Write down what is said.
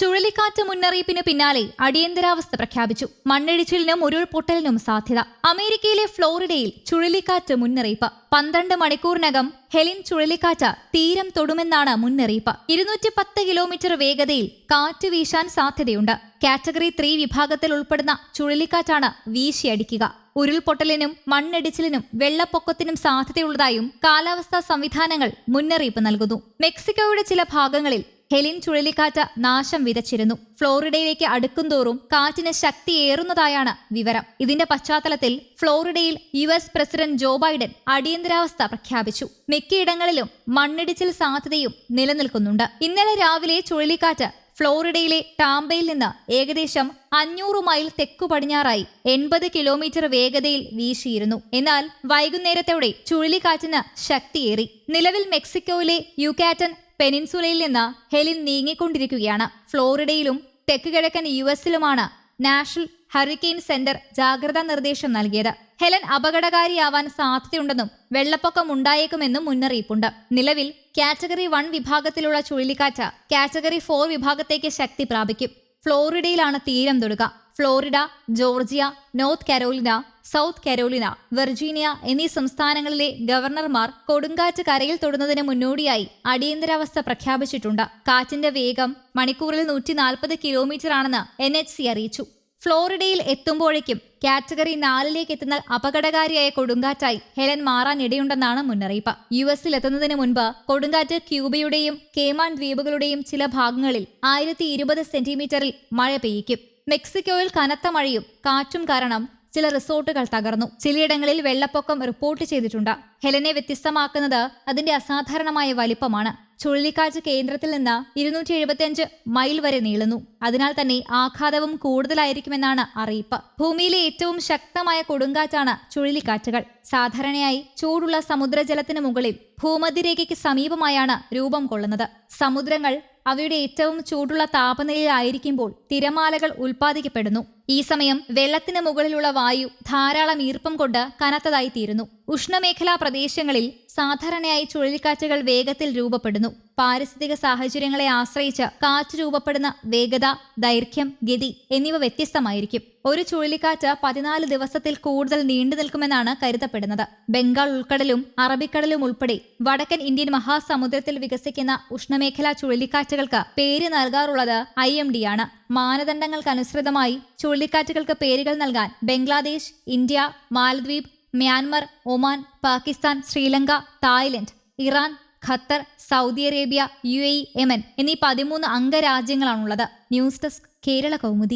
ചുഴലിക്കാറ്റ് മുന്നറിയിപ്പിന് പിന്നാലെ അടിയന്തരാവസ്ഥ പ്രഖ്യാപിച്ചു. മണ്ണിടിച്ചിലിനും ഉരുൾപൊട്ടലിനും സാധ്യത. അമേരിക്കയിലെ ഫ്ലോറിഡയിൽ ചുഴലിക്കാറ്റ് മുന്നറിയിപ്പ്. പന്ത്രണ്ട് മണിക്കൂറിനകം ഹെലിൻ ചുഴലിക്കാറ്റ് തീരം തൊടുമെന്നാണ് മുന്നറിയിപ്പ്. ഇരുന്നൂറ്റി പത്ത് കിലോമീറ്റർ വേഗതയിൽ കാറ്റ് വീശാൻ സാധ്യതയുണ്ട്. കാറ്റഗറി ത്രീ വിഭാഗത്തിൽ ഉൾപ്പെടുന്ന ചുഴലിക്കാറ്റാണ് വീശിയടിക്കുക. ഉരുൾപൊട്ടലിനും മണ്ണിടിച്ചിലിനും വെള്ളപ്പൊക്കത്തിനും സാധ്യതയുള്ളതായും കാലാവസ്ഥാ സംവിധാനങ്ങൾ മുന്നറിയിപ്പ് നൽകുന്നു. മെക്സിക്കോയുടെ ചില ഭാഗങ്ങളിൽ ഹെലിൻ ചുഴലിക്കാറ്റ് നാശം വിതച്ചിരുന്നു. ഫ്ലോറിഡയിലേക്ക് അടുക്കുംതോറും കാറ്റിന് ശക്തിയേറുന്നതായാണ് വിവരം. ഇതിന്റെ പശ്ചാത്തലത്തിൽ ഫ്ലോറിഡയിൽ U S president Joe Biden അടിയന്തരാവസ്ഥ പ്രഖ്യാപിച്ചു. മിക്കയിടങ്ങളിലും മണ്ണിടിച്ചിൽ സാധ്യതയും നിലനിൽക്കുന്നുണ്ട്. ഇന്നലെ രാവിലെ ചുഴലിക്കാറ്റ് ഫ്ലോറിഡയിലെ ടാംബയിൽ നിന്ന് ഏകദേശം അഞ്ഞൂറ് മൈൽ തെക്കു പടിഞ്ഞാറായി എൺപത് കിലോമീറ്റർ വേഗതയിൽ വീശിയിരുന്നു. എന്നാൽ വൈകുന്നേരത്തോടെ ചുഴലിക്കാറ്റിന് ശക്തിയേറി. നിലവിൽ മെക്സിക്കോയിലെ യുകാറ്റൻ പെനിൻസുലയിൽ നിന്ന് ഹെലിൻ നീങ്ങിക്കൊണ്ടിരിക്കുകയാണ്. ഫ്ലോറിഡയിലും തെക്ക് കിഴക്കൻ യു എസിലുമാണ് നാഷണൽ ഹറിക്കെയിൻ സെന്റർ ജാഗ്രതാ നിർദ്ദേശം നൽകിയത്. ഹെലൻ അപകടകാരിയാവാൻ സാധ്യതയുണ്ടെന്നും വെള്ളപ്പൊക്കം ഉണ്ടായേക്കുമെന്നും മുന്നറിയിപ്പുണ്ട്. നിലവിൽ കാറ്റഗറി വൺ വിഭാഗത്തിലുള്ള ചുഴലിക്കാറ്റ് കാറ്റഗറി ഫോർ വിഭാഗത്തേക്ക് ശക്തി പ്രാപിക്കും. ഫ്ലോറിഡയിലാണ് തീരം തൊടുക. Florida Georgia North Carolina South Carolina Virginia എന്നീ സംസ്ഥാനങ്ങളിലെ ഗവർണർമാർ കൊടുങ്കാറ്റ് കരയിൽ തൊടുന്നതിന് മുന്നോടിയായി അടിയന്തരാവസ്ഥ പ്രഖ്യാപിച്ചിട്ടുണ്ട്. കാറ്റിന്റെ വേഗം മണിക്കൂറിൽ നൂറ്റി നാൽപ്പത് കിലോമീറ്റർ ആണെന്ന് എൻ എച്ച് സി അറിയിച്ചു. ഫ്ലോറിഡയിൽ എത്തുമ്പോഴേക്കും കാറ്റഗറി നാലിലേക്ക് എത്തുന്ന അപകടകാരിയായ കൊടുങ്കാറ്റായി ഹെലൻ മാറാനിടയുണ്ടെന്നാണ് മുന്നറിയിപ്പ്. യു എസിൽ എത്തുന്നതിന് മുൻപ് കൊടുങ്കാറ്റ് ക്യൂബയുടെയും കേമാൻ ദ്വീപുകളുടെയും ചില ഭാഗങ്ങളിൽ ആയിരത്തി ഇരുപത് സെന്റിമീറ്ററിൽ മഴ പെയ്യിക്കും. മെക്സിക്കോയിൽ കനത്ത മഴയും കാറ്റും കാരണം ചില റിസോർട്ടുകൾ തകർന്നു. ചിലയിടങ്ങളിൽ വെള്ളപ്പൊക്കം റിപ്പോർട്ട് ചെയ്തിട്ടുണ്ട്. ഹെലനെ വ്യത്യസ്തമാക്കുന്നത് അതിന്റെ അസാധാരണമായ വലിപ്പമാണ്. ചുഴലിക്കാറ്റ് കേന്ദ്രത്തിൽ നിന്ന് ഇരുന്നൂറ്റി എഴുപത്തിയഞ്ച് മൈൽ വരെ നീളുന്നു. അതിനാൽ തന്നെ ആഘാതവും കൂടുതലായിരിക്കുമെന്നാണ് അറിയിപ്പ്. ഭൂമിയിലെ ഏറ്റവും ശക്തമായ കൊടുങ്കാറ്റാണ് ചുഴലിക്കാറ്റുകൾ. സാധാരണയായി ചൂടുള്ള സമുദ്രജലത്തിന് മുകളിൽ ഭൂമധ്യരേഖയ്ക്ക് സമീപമായാണ് രൂപം കൊള്ളുന്നത്. സമുദ്രങ്ങൾ അവയുടെ ഏറ്റവും ചൂടുള്ള താപനിലയിലായിരിക്കുമ്പോൾ തിരമാലകൾ ഉൽപ്പാദിക്കപ്പെടുന്നു. ഈ സമയം വെള്ളത്തിന് മുകളിലുള്ള വായു ധാരാളം ഈർപ്പം കൊണ്ട് കനത്തതായി തീരുന്നു ഉഷ്ണമേഖലാ പ്രദേശങ്ങളിൽ സാധാരണയായി ചുഴലിക്കാറ്റുകൾ വേഗത്തിൽ രൂപപ്പെടുന്നു. പാരിസ്ഥിതിക സാഹചര്യങ്ങളെ ആശ്രയിച്ച് കാറ്റ് രൂപപ്പെടുന്ന വേഗത ദൈർഘ്യം ഗതി എന്നിവ വ്യത്യസ്തമായിരിക്കും. ഒരു ചുഴലിക്കാറ്റ് പതിനാല് ദിവസത്തിൽ കൂടുതൽ നീണ്ടു നിൽക്കുമെന്നാണ് കരുതപ്പെടുന്നത്. ബംഗാൾ ഉൾക്കടലും അറബിക്കടലും ഉൾപ്പെടെ വടക്കൻ ഇന്ത്യൻ മഹാസമുദ്രത്തിൽ വികസിക്കുന്ന ഉഷ്ണമേഖലാ ചുഴലിക്കാറ്റുകൾക്ക് പേര് നൽകാറുള്ളത് ഐ എം ഡി ആണ്. മാനദണ്ഡങ്ങൾക്കനുസൃതമായി ചുഴലിക്കാറ്റുകൾക്ക് പേരുകൾ നൽകാൻ Bangladesh India Maldives Myanmar Oman Pakistan Sri Lanka Thailand Iran Qatar Saudi Arabia U A Yemen എന്നീ പതിമൂന്ന് അംഗരാജ്യങ്ങളാണുള്ളത്. News desk Kerala Kaumudi.